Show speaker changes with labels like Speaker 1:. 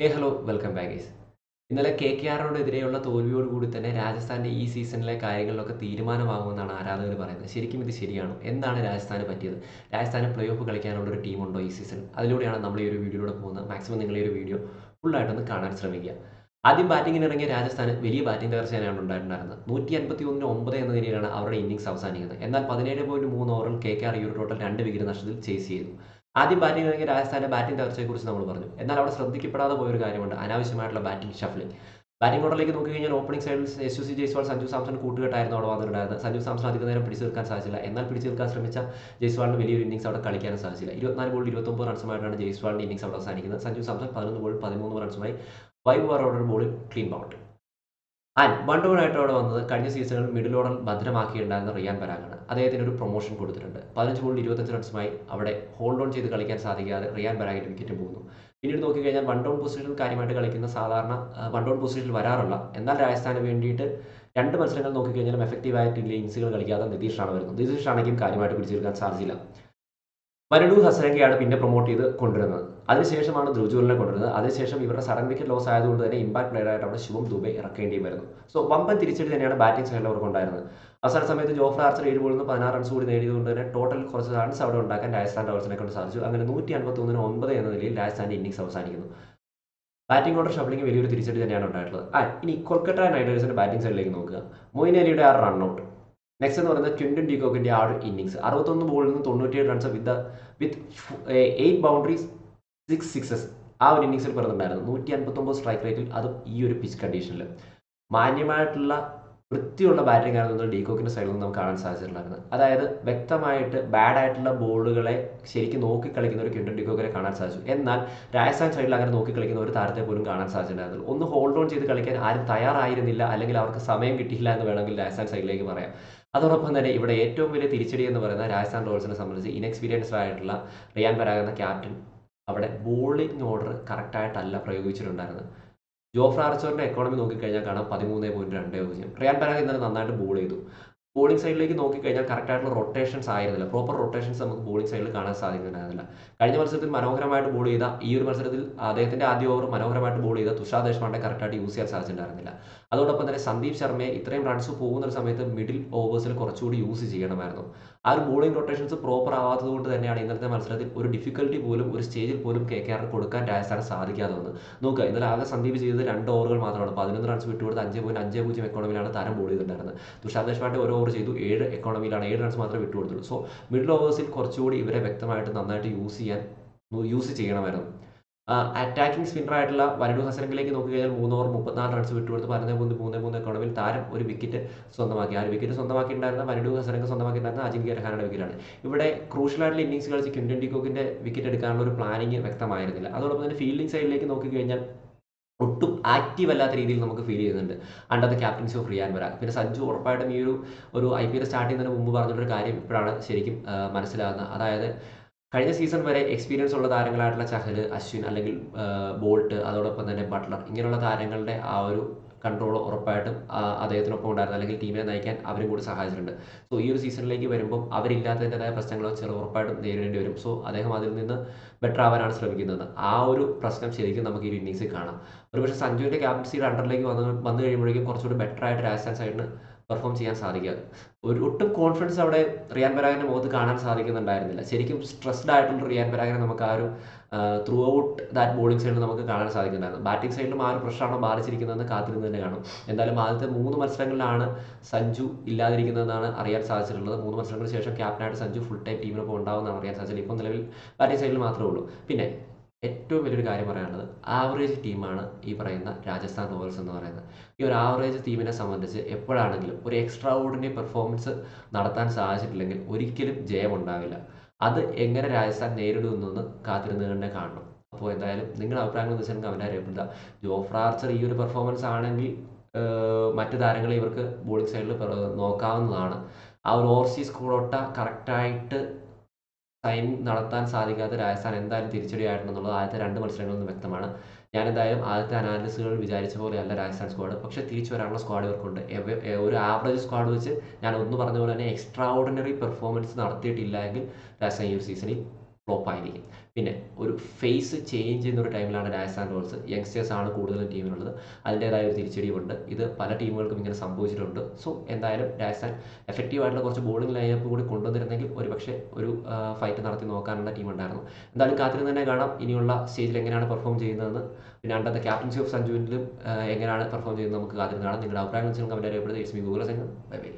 Speaker 1: Hey hello welcome back guys ഇന്നലെ K K ആറിനോടെതിരെയുള്ള തോൽവിയോടുകൂടി തന്നെ രാജസ്ഥാന്റെ ഈ സീസണിലെ കാര്യങ്ങളിലൊക്കെ തീരുമാനമാകുമെന്നാണ് ആരാധകർ പറയുന്നത്. ശരിക്കും ഇത് ശരിയാണോ? എന്താണ് രാജസ്ഥാന് പറ്റിയത്? രാജസ്ഥാന് പ്ലേ ഓഫ് കളിക്കാനുള്ള ഒരു ടീമുണ്ടോ ഈ സീസൺ അതിലൂടെയാണ് നമ്മൾ ഈ ഒരു വീഡിയോയിലൂടെ പോകുന്നത്. മാക്സിമം നിങ്ങൾ ഈ ഒരു വീഡിയോ ഫുള്ളായിട്ടൊന്ന് കാണാൻ ശ്രമിക്കുക. ആദ്യം ബാറ്റിങ്ങിന് ഇറങ്ങിയ രാജസ്ഥാന് വലിയ ബാറ്റിംഗ് തകർച്ചയാണ് ഉണ്ടായിട്ടുണ്ടായിരുന്നത്. നൂറ്റി അൻപത്തി ഒന്നിന് ഒമ്പത് എന്ന നിലയിലാണ് അവരുടെ ഇന്നിംഗ്സ് അവസാനിക്കുന്നത്. എന്നാൽ പതിനേഴ് പോയിന്റ് മൂന്ന് ഓവറിൽ കെ കെ ആർ ഈ ഒരു ടോട്ടൽ രണ്ട് വിക്കറ്റ് നഷ്ടത്തിൽ ചേസ് ചെയ്തു. ആദ്യം ബാറ്റിംഗ് ഇറങ്ങിയ രാജസ്ഥാന്റെ ബാറ്റിംഗ് തകർച്ചയെക്കുറിച്ച് നമ്മൾ പറഞ്ഞു. എന്നാൽ അവിടെ ശ്രദ്ധിക്കപ്പെടാതെ പോയൊരു കാര്യമുണ്ട്. അനാവശ്യമായിട്ടുള്ള ബാറ്റിംഗ് ഷഫ്ലിംഗ് ബാറ്റിംഗ് ഓർഡറിലേക്ക് നോക്കിക്കഴിഞ്ഞാൽ ഓപ്പണിംഗ് സൈഡിൽ എസ് യു സി ജയ്സ്വാൾ സഞ്ജു സാംസൺ കൂട്ടുകെട്ടായിരുന്നു അവിടെ വന്നിട്ടുണ്ടായിരുന്നത്. സഞ്ജു സാംസൺ അധിക നേരം പിടിച്ചു നിൽക്കാൻ സാധിച്ചില്ല. എന്നാൽ പിടിച്ചു നിൽക്കാൻ ശ്രമിച്ച ജയ്സ്വാളിന് വലിയൊരു ഇന്നിംഗ്സ് അവിടെ കളിക്കാൻ സാധിച്ചില്ല. ഇരുപത്തിനാല് ബോൾ ഇരുപത്തൊമ്പത് റൺസുമായിട്ടാണ് ജയ്സ്വാളിന്റെ ഇന്നിംഗ്സ് അവിടെ അവസാനിക്കുന്നത്. സഞ്ജു സാംസൺ പതിനൊന്ന് ബോൾ പതിമൂന്ന് റൺസുമായി വൈബ് ഓവർ ബോളിൽ ക്ലീൻ ബൗണ്ട് ആൻഡ് വൺ അവിടെ വന്നത് കഴിഞ്ഞ സീസണിൽ മിഡിൽ ഓർഡർ ഭദ്രമാക്കിയിട്ടുണ്ടായിരുന്ന റിയാൻ പരാഗാണ്. അദ്ദേഹത്തിന് ഒരു പ്രൊമോഷൻ കൊടുത്തിട്ടുണ്ട്. പതിനഞ്ച് ബോളിൽ ഇരുപത്തഞ്ച് റൺസുമായി അവിടെ ഹോൾഡ് ഓൺ ചെയ്ത് കളിക്കാൻ സാധിക്കാതെ റിയാൻ പരാഗിന്റെ വിക്കറ്റ് പോകുന്നു പിന്നീട് നോക്കിക്കഴിഞ്ഞാൽ വൺ ഡൗൺ പൊസിഷനിൽ കാര്യമായിട്ട് കളിക്കുന്ന സാധാരണ വൺ ഡൗൺ പൊസിഷനിൽ വരാറുള്ള എന്നാൽ രാജസ്ഥാന് വേണ്ടിയിട്ട് രണ്ട് മത്സരങ്ങൾ നോക്കിക്കഴിഞ്ഞാലും എഫക്റ്റീവ് ആയിട്ട് ഇന്നിങ്സുകൾ കളിക്കാതെ നിതീഷാണ് വരുന്നത് നിതീഷ് ആണെങ്കിലും കാര്യമായിട്ട് പിടിച്ചെടുക്കാൻ സാധിച്ചില്ല. മരടു ഹസനക്കെയാണ് പിന്നെ പ്രൊമോട്ട് ചെയ്ത് കൊണ്ടുവരുന്നത്. അതിനുശേഷമാണ് ധ്രുവജുവലിനെ കൊണ്ടുവരുന്നത്. അതിനുശേഷം ഇവരുടെ സഡൻ വിക്കറ്റ് ലോസ് ആയതുകൊണ്ട് തന്നെ ഇമ്പാക്ട് അവിടെ ശിവം ദുബൈ ഇറക്കേണ്ടി വരുന്നു സോ വമ്പൻ തിരിച്ചടി തന്നെയാണ് ബാറ്റിംഗ് സൈഡിൽ അവർക്ക് ഉണ്ടായിരുന്നത്. അവസാന സമയത്ത് ജോഫ്ര ആർച്ചർ ഏഴ് ബോളിൽ നിന്ന് പതിനാറ് റൺസ് കൂടി നേടിയതുകൊണ്ട് തന്നെ ടോട്ടൽ കുറച്ച് റൺസ് അവിടെ ഉണ്ടാക്കാൻ രാജസ്ഥാൻ റോൾസിനെ കൊണ്ട് സാധിച്ചു. അങ്ങനെ നൂറ്റി അൻപത്തി ഒന്നിന് എന്ന നിലയിൽ രാജസ്ഥാന്റെ ഇന്നിംഗ്സ് അവസാനിക്കുന്നു. ബാറ്റിംഗ് ഓർഡർ ഷഫ്ലിംഗ് വലിയൊരു തിരിച്ചടി തന്നെയാണ് ഉണ്ടായിട്ടുള്ളത്. ആ ഇനി കൊൽക്കത്ത നൈറ്റ് റൈഡേഴ്സിന്റെ ബാറ്റിംഗ് സൈഡിലേക്ക് നോക്കുക. മൊയിൻ അലിയുടെ ആ റൺ ഔട്ട് നെക്സ്റ്റ് എന്ന് പറയുന്നത് ക്വിന്റൻ ഡിക്കോക്കിന്റെ ആ ഒരു ഇന്നിങ്സ് അറുപത്തൊന്ന് ബോളിൽ നിന്ന് തൊണ്ണൂറ്റിയേഴ് runs with with eight boundaries six sixes ആ ഒരു ഇന്നിങ്സിൽ പറഞ്ഞിട്ടുണ്ടായിരുന്നു. നൂറ്റി അൻപത്തൊമ്പത് സ്ട്രൈക്ക് റേറ്റിൽ അതും ഈ ഒരു പിച്ച് കണ്ടീഷനിൽ മാന്യമായിട്ടുള്ള വൃത്തിയുള്ള ബാറ്റിംഗ് ആയിരുന്നു ഡീകോക്കിന്റെ സൈഡിൽ നിന്ന് നമുക്ക് കാണാൻ സാധിച്ചിട്ടുണ്ടായിരുന്നത്. അതായത് വ്യക്തമായിട്ട് ബാഡ് ആയിട്ടുള്ള ബോളുകളെ ശരിക്കും നോക്കി കളിക്കുന്ന ഒരു ക്വിന്റൻ ഡീകോക്കിനെ കാണാൻ സാധിച്ചു. എന്നാൽ രാജസ്ഥാൻ സൈഡിൽ അങ്ങനെ നോക്കി കളിക്കുന്ന ഒരു താരത്തെ പോലും കാണാൻ സാധിച്ചിട്ടുണ്ടായിരുന്നു ഒന്ന് ഹോൾഡ് ഓൺ ചെയ്ത് കളിക്കാൻ ആരും തയ്യാറായിരുന്നില്ല. അല്ലെങ്കിൽ അവർക്ക് സമയം കിട്ടിയില്ല എന്ന് വേണമെങ്കിൽ രാജസ്ഥാൻ സൈഡിലേക്ക് പറയാം. അതോടൊപ്പം തന്നെ ഇവിടെ ഏറ്റവും വലിയ തിരിച്ചടി എന്ന് പറയുന്ന രാജസ്ഥാൻ റോയൽസിനെ സംബന്ധിച്ച് ഇൻഎക്സ്പീരിയൻസ്ഡ് ആയിട്ടുള്ള റിയാൻ പരാഗ് എന്ന ക്യാപ്റ്റൻ അവിടെ ബോളിംഗ് ഓർഡർ കറക്റ്റായിട്ടല്ല പ്രയോഗിച്ചിട്ടുണ്ടായിരുന്നത്. ജോഫ്ര ആർച്ചറിന്റെ എക്കോണമി നോക്കിക്കഴിഞ്ഞാൽ കാണാം പതിമൂന്ന് പോയിന്റ് രണ്ട് പൂജ്യം. റിയാൻ പരാഗ് ഇന്നലെ നന്നായിട്ട് ബോൾ ചെയ്തു. ബോളിംഗ് സൈഡിലേക്ക് നോക്കിക്കഴിഞ്ഞാൽ കറക്റ്റ് ആയിട്ടുള്ള റൊട്ടേഷൻസ് ആയിരുന്നില്ല. പ്രോപ്പർ റൊട്ടേഷൻസ് നമുക്ക് ബോളിംഗ് സൈഡിൽ കാണാൻ സാധിക്കുന്നുണ്ടായിരുന്നില്ല കഴിഞ്ഞ മത്സരത്തിൽ മനോഹരമായിട്ട് ബോൾ ചെയ്ത ഈ ഒരു മത്സരത്തിൽ അദ്ദേഹത്തിന്റെ ആദ്യ ഓവർ മനോഹരമായിട്ട് ബോൾ ചെയ്ത തുഷാർ ദേശ്പാണ്ഡെ കറക്റ്റായിട്ട് യൂസ് ചെയ്യാൻ സാധിച്ചിട്ടുണ്ടായിരുന്നില്ല. അതോടൊപ്പം തന്നെ സന്ദീപ് ശർമ്മയെ ഇത്രയും റൺസ് പോകുന്ന ഒരു സമയത്ത് മിഡിൽ ഓവേഴ്സിൽ കുറച്ചുകൂടി യൂസ് ചെയ്യണമായിരുന്നു. ആ ഒരു ബോളിംഗ് റൊട്ടേഷൻസ് പ്രോപ്പർ ആവാത്തത് കൊണ്ട് തന്നെയാണ് ഇന്നത്തെ മത്സരത്തിൽ ഒരു ഡിഫിക്കൽട്ടി പോലും ഒരു സ്റ്റേജിൽ പോലും കെ കെ ആറിന് കൊടുക്കാൻ രാജസ്ഥാന് സാധിക്കാതെ വന്നത്. നോക്കുക ഇന്നലെ ആകെ സന്ദീപ് ചെയ്തത് രണ്ട് ഓവറുകൾ മാത്രമാണ്. പതിനൊന്ന് റൺസ് വിട്ടുകൊടുത്ത് അഞ്ച് പോയിന്റ് അഞ്ച് പൂജ്യം എക്കോണമിയിലാണ് താരം ബോൾ ചെയ്തിട്ടുണ്ടായിരുന്നത്. തുഷാർ ദേശ്പാണ്ഡെ ഒരു ഓവർ ചെയ്തു. ഏഴ് എക്കോണമിയിലാണ് ഏഴ് റൺസ് മാത്രമേ വിട്ടുകൊടുത്തുള്ളൂ. സോ മിഡിൽ ഓവേഴ്സിൽ കുറച്ചുകൂടി ഇവരെ വ്യക്തമായിട്ട് നന്നായിട്ട് യൂസ് ചെയ്യാൻ യൂസ് ചെയ്യണമായിരുന്നു. അറ്റാക്കിംഗ് സ്പിന്നറായിട്ടുള്ള വരടു നോക്കി കഴിഞ്ഞാൽ മൂന്ന് ഓവർ മുപ്പത്തിനാല് റൺസ് വിട്ടുകൊടുത്ത് പതിനൊന്ന് മൂന്ന് മൂന്ന് മൂന്ന് എക്കോണമിൽ താരം ഒരു വിക്കറ്റ് സ്വന്തമാക്കി. ആ ഒരു വിക്കറ്റ് സ്വന്തമാക്കിയിട്ടുണ്ടായിരുന്ന വരടു സ്വന്തമാക്കി സ്വന്തമാക്കിയിട്ടുണ്ടായിരുന്ന അജിങ്ക്യ രഹാനയുടെ വിക്കറ്റാണ് ഇവിടെ ക്രൂഷ്യലായിട്ട് ഇന്നിങ്സ് കളിച്ച് ക്വിൻഡൻ ഡിക്കോക്കിന്റെ വിക്കറ്റ് എടുക്കാനുള്ള ഒരു പ്ലാനിങ് വ്യക്തമായിരുന്നില്ല. അതോടൊപ്പം തന്നെ ഫീൽഡിംഗ് സൈഡിലേക്ക് നോക്കിക്കഴിഞ്ഞാൽ ഒട്ടും ആക്റ്റീവ് അല്ലാത്ത രീതിയിൽ നമുക്ക് ഫീൽ ചെയ്യുന്നുണ്ട്. Under the captaincy of Riyan Parag പിന്നെ സഞ്ജു ഉറപ്പായിട്ടും ഈ ഒരു ഒരു ഐ പി എൽ സ്റ്റാർട്ട് ചെയ്യുന്നതിന് മുമ്പ് പറഞ്ഞൊരു കാര്യം ഇപ്പോഴാണ് ശരിക്കും മനസ്സിലാകുന്നത്. അതായത് കഴിഞ്ഞ സീസൺ വരെ എക്സ്പീരിയൻസ് ഉള്ള താരങ്ങളായിട്ടുള്ള ചഹൽ അശ്വിൻ അല്ലെങ്കിൽ ബോൾട്ട് അതോടൊപ്പം തന്നെ ബട്ട്ലർ ഇങ്ങനെയുള്ള താരങ്ങളുടെ ആ ഒരു കൺട്രോൾ ഉറപ്പായിട്ടും അദ്ദേഹത്തിനൊപ്പം ഉണ്ടായിരുന്നു. അല്ലെങ്കിൽ ടീമിനെ നയിക്കാൻ അവരും കൂടി സഹായിച്ചിട്ടുണ്ട്. സോ ഈ ഒരു സീസണിലേക്ക് വരുമ്പോൾ അവരില്ലാത്തതിന്റെതായ പ്രശ്നങ്ങളോ ചില ഉറപ്പായിട്ടും നേരിടേണ്ടി വരും. സോ അദ്ദേഹം അതിൽ നിന്ന് ബെറ്റർ ആവാനാണ് ശ്രമിക്കുന്നത്. ആ ഒരു പ്രശ്നം ശരിക്കും നമുക്ക് ഈ ഇന്നിങ്സിൽ കാണാം. ഒരുപക്ഷെ സഞ്ജുവിന്റെ ക്യാപ്റ്റൻസിയുടെ അണ്ടറിലേക്ക് വന്ന് വന്നു കഴിയുമ്പോഴേക്കും കുറച്ചുകൂടി ബെറ്റർ ആയിട്ട് രാജസ്ഥാൻ സൈഡിന് പെർഫോം ചെയ്യാൻ സാധിക്കുക. ഒരു ഒട്ടും കോൺഫിഡൻസ് അവിടെ റിയാൻ പരാഗിന്റെ മുഖത്ത് കാണാൻ സാധിക്കുന്നുണ്ടായിരുന്നില്ല. ശരിക്കും സ്ട്രെസ്ഡ് ആയിട്ടുള്ള റിയാൻ പരാഗിനെ നമുക്ക് ആ ഒരു ത്രൂ ഔട്ട് ദാറ്റ് ബോളിംഗ് സൈഡിൽ നമുക്ക് കാണാൻ സാധിക്കുന്നുണ്ടായിരുന്നു. ബാറ്റിംഗ് സൈഡിലും ആ ഒരു പ്രഷറാണോ ബാധിച്ചിരിക്കുന്നതെന്ന് കാത്തിരുന്ന് തന്നെ കാണും. എന്തായാലും ആദ്യത്തെ മൂന്ന് മത്സരങ്ങളിലാണ് സഞ്ജു ഇല്ലാതിരിക്കുന്നതെന്നാണ് അറിയാൻ സാധിച്ചിട്ടുള്ളത്. മൂന്ന് മത്സരങ്ങൾക്ക് ശേഷം ക്യാപ്റ്റനായിട്ട് സഞ്ജു ഫുൾ ടൈം ടീമിനൊപ്പം ഉണ്ടാവുമെന്നാണ് അറിയാൻ സാധിച്ചത്. ഇപ്പോൾ നിലവിൽ ബാറ്റിംഗ് സൈഡിൽ മാത്രമേ ഉള്ളൂ. പിന്നെ ഏറ്റവും വലിയൊരു കാര്യം പറയാനുള്ളത് ആവറേജ് ടീമാണ് ഈ പറയുന്ന രാജസ്ഥാൻ റോയൽസ് എന്ന് പറയുന്നത്. ഈ ഒരു ആവറേജ് ടീമിനെ സംബന്ധിച്ച് എപ്പോഴാണെങ്കിലും ഒരു എക്സ്ട്രാ ഓർഡിനറി പെർഫോമൻസ് നടത്താൻ സാധിച്ചിട്ടില്ലെങ്കിൽ ഒരിക്കലും ജയം ഉണ്ടാവില്ല അത് എങ്ങനെ രാജസ്ഥാൻ നേരിടുമെന്നൊന്ന് കാത്തിരുന്ന് തന്നെ കാണണം. അപ്പോൾ എന്തായാലും നിങ്ങളുടെ അഭിപ്രായങ്ങൾ എന്ന് വെച്ചാൽ കമന്റ് അറിയപ്പെടുക ജോഫ്ര ആർച്ചർ ഈ ഒരു പെർഫോമൻസ് ആണെങ്കിൽ മറ്റു താരങ്ങളെ ഇവർക്ക് ബോളിംഗ് സൈഡിൽ നോക്കാവുന്നതാണ്. ആ ഒരു ഓവർസീസ് കൂടോട്ട കറക്റ്റായിട്ട് സൈൻ നടത്താൻ സാധിക്കാത്ത രാജസ്ഥാൻ എന്തായാലും തിരിച്ചടിയായിട്ടുണ്ടെന്നുള്ളത് ആദ്യത്തെ രണ്ട് മത്സരങ്ങളിൽ വ്യക്തമാണ്. ഞാൻ എന്തായാലും ആദ്യത്തെ അനാലിസുകൾ വിചാരിച്ച പോലെയല്ല രാജസ്ഥാൻ സ്ക്വാഡ് പക്ഷേ തിരിച്ചു വരാനുള്ള സ്ക്വാഡ് ഇവർക്കുണ്ട്. ഒരു ആവറേജ് സ്ക്വാഡ് വെച്ച് ഞാൻ ഒന്ന് പറഞ്ഞ പോലെ തന്നെ എക്സ്ട്രാ ഓർഡിനറി പെർഫോമൻസ് നടത്തിയിട്ടില്ല എങ്കിൽ രാജസ്ഥാൻ ഈ ഒരു സീസണിൽ ഫ്ലോപ്പ് ആയിരിക്കും. പിന്നെ ഒരു ഫേസ് ചേഞ്ച് ചെയ്യുന്ന ഒരു ടൈമിലാണ് ആൻഡ് റോൾസ് യങ്സ്റ്റേഴ്സ് ആണ് കൂടുതലും ടീമിലുള്ളത് അതിന്റേതായ ഒരു തിരിച്ചടിയുണ്ട് ഇത് പല ടീമുകൾക്കും ഇങ്ങനെ സംഭവിച്ചിട്ടുണ്ട്. സോ എന്തായാലും രാജസ്ഥാൻ എഫക്റ്റീവ് ആയിട്ടുള്ള കുറച്ച് ബോളിംഗ് ലൈനപ്പ് കൂടി കൊണ്ടുവന്നിരുന്നെങ്കിൽ ഒരു പക്ഷേ ഒരു ഫൈറ്റ് നടത്തി നോക്കാനുള്ള ടീം ഉണ്ടായിരുന്നു. എന്തായാലും കാത്തിരുന്ന് തന്നെ കാണാം. ഇനിയുള്ള സ്റ്റേജിൽ എങ്ങനെയാണ് പെർഫോം ചെയ്യുന്നതെന്ന്. പിന്നെ അണ്ടത്തെ ക്യാപ്റ്റൻസി ഓഫ് സഞ്ജുവിലും എങ്ങനെയാണ് പെർഫോം ചെയ്യുന്നത് നമുക്ക് കാത്തിരുന്ന് കാണാം. നിങ്ങളുടെ അഭിപ്രായങ്ങൾ കമന്റ് അറിയപ്പെടുന്നത് ഇറ്റ്സ് മീ ഗൂഗിൾ സെങ്ങ് ബൈ ബൈ